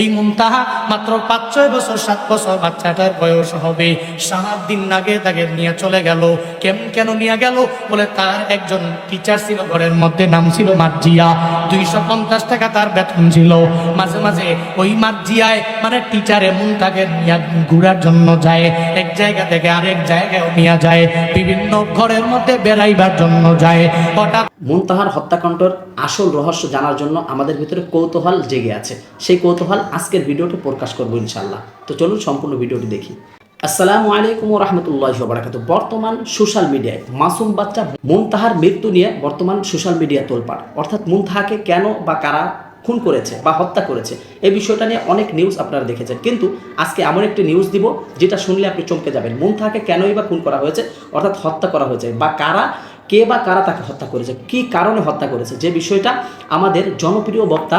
এই মুনতাহা মাত্র পাঁচ ছয় বছর, সাত বছর বাচ্চাটার বয়স হবে। সাত দিন আগে তাকে নিয়ে চলে গেল। কেন কেন নিয়ে গেল? বলে তার একজন টিচার ছিল, ঘরের মধ্যে নাম ছিল মার্জিয়া। দুইশো পঞ্চাশ টাকা তার বেতন ছিল। মাঝে মাঝে ওই মার্জিয়ায় মানে টিচার এমন তাকে নিয়ে ঘুরার জন্য যায়। এক জায়গা থেকে আরেক জায়গায় নিয়ে যায়। বিভিন্ন ঘরের মধ্যে বেড়াইবার জন্য যায়। হঠাৎ মুনতাহার হত্যাকাণ্ডের আসল রহস্য জানার জন্য আমাদের ভিতরে কৌতূহল জেগে আছে। সেই কৌতূহল আজকের ভিডিওটি প্রকাশ করব ইনশাল্লাহ তো চলুন সম্পূর্ণ ভিডিওটি দেখি। আসসালামু আলাইকুম রহমতুল্লাহ বারাকাত বর্তমান সোশ্যাল মিডিয়ায় মাসুম বাচ্চা মুনতাহার মৃত্যু নিয়ে বর্তমান সোশ্যাল মিডিয়া তোলপাড়। অর্থাৎ মুনতাহাকে কেন বা কারা খুন করেছে বা হত্যা করেছে এই বিষয়টা নিয়ে অনেক নিউজ আপনারা দেখেছেন। কিন্তু আজকে এমন একটি নিউজ দিব, যেটা শুনলে আপনি চমকে যাবেন। মুনতাহাকে কেনই বা খুন করা হয়েছে, অর্থাৎ হত্যা করা হয়েছে, বা কারা, কে বা কারা তাকে হত্যা করেছে, কি কারণে হত্যা করেছে, যে বিষয়টা আমাদের জনপ্রিয় বক্তা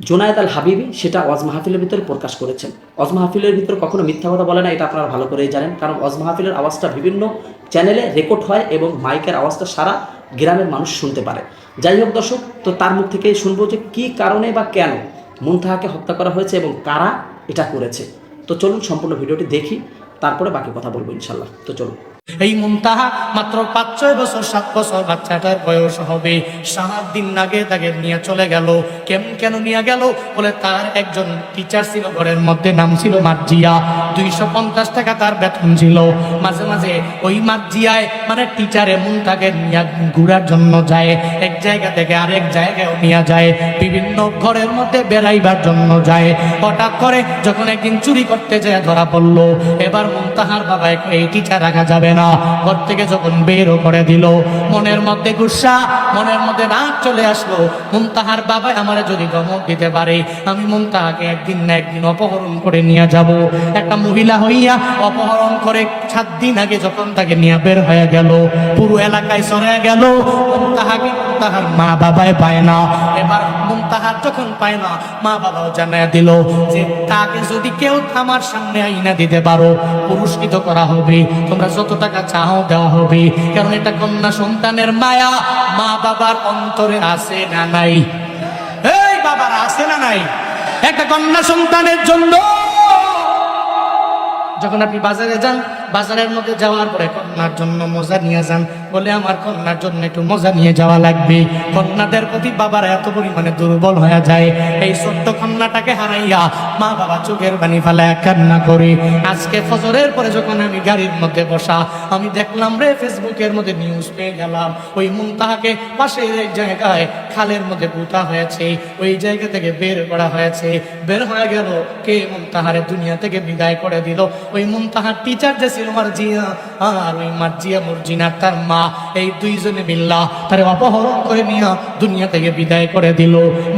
জোনায়েদ আল হাবিবি সেটা ওয়াজ মাহফিলের ভিতরে প্রকাশ করেছেন। ওয়াজ মাহফিলের ভিতরে কখনো মিথ্যা কথা বলে না, এটা আপনারা ভালো করেই জানেন। কারণ ওয়াজ মাহফিলের আওয়াজটা বিভিন্ন চ্যানেলে রেকর্ড হয় এবং মাইকের আওয়াজটা সারা গ্রামের মানুষ শুনতে পারে। যাই হোক দর্শক, তো তার মুখ থেকেই শুনব যে কী কারণে বা কেন মুনতাহাকে হত্যা করা হয়েছে এবং কারা এটা করেছে। তো চলুন সম্পূর্ণ ভিডিওটি দেখি, তারপরে বাকি কথা বলব ইনশাল্লাহ তো চলুন। এই মুনতাহা মাত্র পাঁচ ছয় বছর, সাত বছর বাচ্চাটার বয়স হবে। সাত দিন আগে তাকে নিয়ে চলে গেল। কেন কেন নিয়ে গেল? বলে তার একজন টিচার ছিল, ঘরের মধ্যে নাম ছিল মার্জিয়া। দুইশো পঞ্চাশ টাকা তার বেতন ছিল। মাঝে মাঝে ওই মার্জিয়ায় মানে টিচার এমন তাকে নিয়ে ঘুরার জন্য যায়। এক জায়গা থেকে আরেক জায়গায় নিয়ে যায়। বিভিন্ন ঘরের মধ্যে বেড়াইবার জন্য যায়। হঠাৎ করে যখন একদিন চুরি করতে যায় ধরা পড়ল। এবার মুমতাহার বাবা এই টিচার রাখা যাবে না। ঘর থেকে যখন বেরও করে দিল, মনের মধ্যে গুসা, মনের মধ্যে রাগ চলে আসলো। মুনতাহার বাবা আমারে যদি ধমক দিতে পারে, আমি মুনতাহাকে একদিন না একদিন অপহরণ করে নিয়ে যাব। একটা মহিলা হইয়া অপহরণ করে সাত দিন আগে যখন তাকে নিয়ে বের হয়ে গেল, পুরো এলাকায় সরে গেল। মুনতাহাকে মুনতাহার মা বাবায় পায় না। এবার মুনতাহার যখন পায় না, মা বাবাও জানায় দিল যে, তাকে যদি কেউ আমার সামনে আইনা দিতে পারো, পুরস্কৃত করা হবে। তোমরা যত টাকা চাও দেওয়া হবে। কারণ এটা কন্যা সন্তানের মায়া। মা বাবার অন্তরে আছে না নাই? এই বাবার আছে না নাই? একটা কন্যা সন্তানের জন্য। যখন আপনি বাজারে যান বাজারের মধ্যে যাওয়ার পরে কন্যার জন্য মজা নিয়ে যান। বলে, আমার কন্যার জন্য একটু মজা নিয়ে যাওয়া লাগবে। কন্যাদের প্রতি বাবার এত পরিমাণে দুর্বল হয়ে যায়। এই ছোট্ট কন্যাটাকে হারাইয়া মা বাবা চোখের বাণী ফেলায় কান্না করে। আজকে ফজরের পরে যখন আমি গাড়ির মধ্যে বসা, আমি দেখলাম রে, ফেসবুকের মধ্যে নিউজ পেয়ে গেলাম। ওই মুনতাহাকে পাশের এক জায়গায় খালের মধ্যে পুঁতা হয়েছে। ওই জায়গা থেকে বের করা হয়েছে। বের হয়ে গেল, কে মুনতাহারে দুনিয়া থেকে বিদায় করে দিল? ওই মুনতাহার টিচার যে ছিল মার্জিয়া, আর ওই মার্জিয়া মর্জিনা তার মা, এই দুইজনে মিল্লা তারে অপহরণ করে নিয়ে দুনিয়া থেকে বিদায় করে দিল।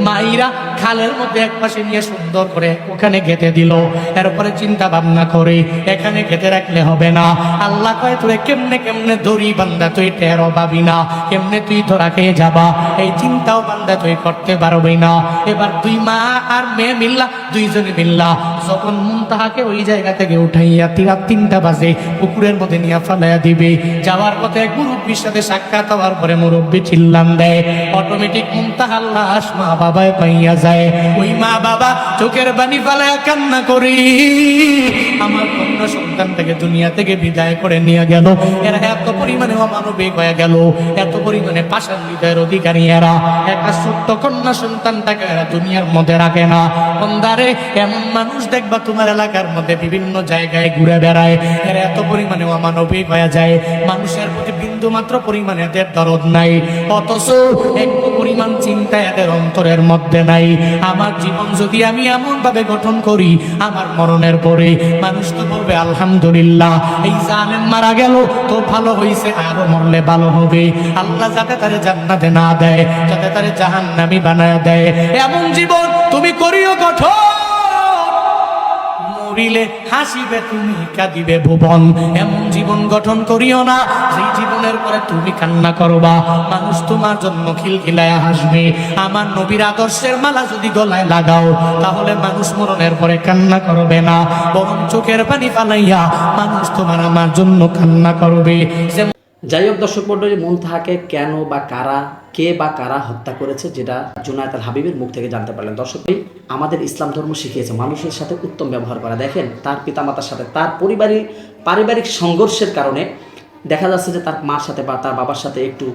মাইরা খালের মধ্যে এক পাশে নিয়ে সুন্দর করে ওখানে গেঁথে দিল। এরপরে চিন্তা ভাবনা করে, এখানে গেঁথে রাখলে হবে না। আল্লাহ কয়, তোরে কেমনে কেমনে দড়ি বান্দা, তুই টেরো পাবি না। কেমনে তুই ধরা খেয়ে যাবা? এই চিন্তাও বান্দা তুই করতে পারবি না। এবার দুই মা আর মেয়ে মিল্লা, দুইজনে মিল্লা, যখন মুনতাহাকে ওই জায়গা থেকে উঠাইয়া তিরা তিনটা বাজে পুকুরের মধ্যে নিয়ে ফেলাইয়া দিবে। যাওয়ার পথে মুরব্বীর সাথে সাক্ষাৎ হওয়ার পরে মুরব্বী চিল্লান দেয়। অটোমেটিক মুনতাহার লাশ মা বাবায় পাইয়া যায়। ওই মা বাবা চোখের বাণী ফেলায় কান্না করি। আমার কন্যা সন্তানটাকে দুনিয়া থেকে বিদায় করে নিয়ে গেল। এরা এত পরিমাণে অমানবিক হয়ে গেল। এত পরিমাণে পাশান হৃদয়ের অধিকারী এরা। একটা ছোট্ট কন্যা সন্তানটাকে এরা দুনিয়ার মধ্যে রাখে না। বন্দারে, এমন মানুষ দেখবা তোমার এলাকার মধ্যে বিভিন্ন জায়গায় ঘুরে বেড়ায়। এরা এত পরিমাণে অমানবিক হয়ে যায়। মানুষের প্রতি বিন্দু মাত্র পরিমাণে এদের দরদ নাই। অথচ একটু পরিমাণ চিন্তা এদের অন্তরের মধ্যে নাই। আমার জীবন যদি আমি এমন ভাবে গঠন করি, আমার মরণের পরে মানুষ তো বলবে, আলহামদুলিল্লাহ, এই জালেম মারা গেল, তো ভালো হইছে, আরও মরলে ভালো হবে। আল্লাহ যাতে তারে জান্নাতে না দেয়, যাতে তারে জাহান্নামি বানায় দেয়। এমন জীবন তুমি করিও গঠন মরিলে হাসিবে, তুমি কাঁদিবে ভুবন। এমন জীবন গঠন করিও না সেই জীবনের পরে তুমি কান্না করবা। মানুষ তোমার জন্য খিলখিলায় হাসবে। আমার নবীর আদর্শের মালা যদি গলায় লাগাও, তাহলে মানুষ মরণের পরে কান্না করবে না। বরং চোখের পানি পালাইয়া মানুষ তোমার আমার জন্য কান্না করবে। যেমন যাই হোক দর্শক মন্ডলী মুনতাহাকে কেন বা কারা, কে বা কারা হত্যা করেছে যেটা জুনায়দ আল হাবিবের মুখ থেকে জানতে পারলেন। দর্শক আমাদের ইসলাম ধর্ম শিখিয়েছে, মানুষের সাথে উত্তম ব্যবহার করা। দেখেন, তার পিতামাতার সাথে, তার পরিবারিক পারিবারিক সংঘর্ষের কারণে দেখা যাচ্ছে যে তার মার সাথে বা তার বাবার সাথে একটু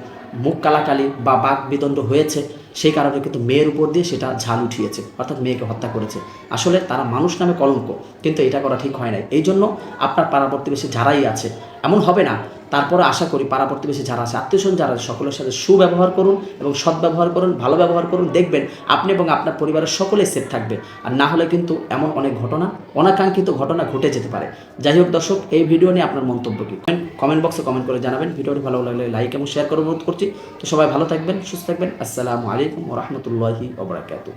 মুখ কালাকালি বা বাক বিদণ্ড হয়েছে। সেই কারণে কিন্তু মেয়ের উপর দিয়ে সেটা ঝাল উঠিয়েছে, অর্থাৎ মেয়েকে হত্যা করেছে। আসলে তারা মানুষ নামে কলঙ্ক, কিন্তু এটা করা ঠিক হয় নাই। এই জন্য আপনার পাড়া প্রতিবেশী যারাই আছে এমন হবে না। তারপরে আশা করি পাড়া প্রতিবেশী যারা আছে, আত্মীয় স্বজন যারা আছে, সকলের সাথে সুব্যবহার করুন এবং সদ্ব্যবহার করুন, ভালো ব্যবহার করুন। দেখবেন আপনি এবং আপনার পরিবারের সকলেই সেফ থাকবে। আর না হলে কিন্তু এমন অনেক ঘটনা, অনাকাঙ্ক্ষিত ঘটনা ঘটে যেতে পারে। যাই হোক দর্শক, এই ভিডিও নিয়ে আপনার মন্তব্য কি? কমেন্ট বক্সে কমেন্ট করে জানাবেন। ভিডিওটি ভালো লাগলে লাইক এবং শেয়ার করে অনুরোধ করছি। তো সবাই ভালো থাকবেন, সুস্থ থাকবেন। আসসালামু আলাইকুম রহমতুল্লাহি ওবরাকাতু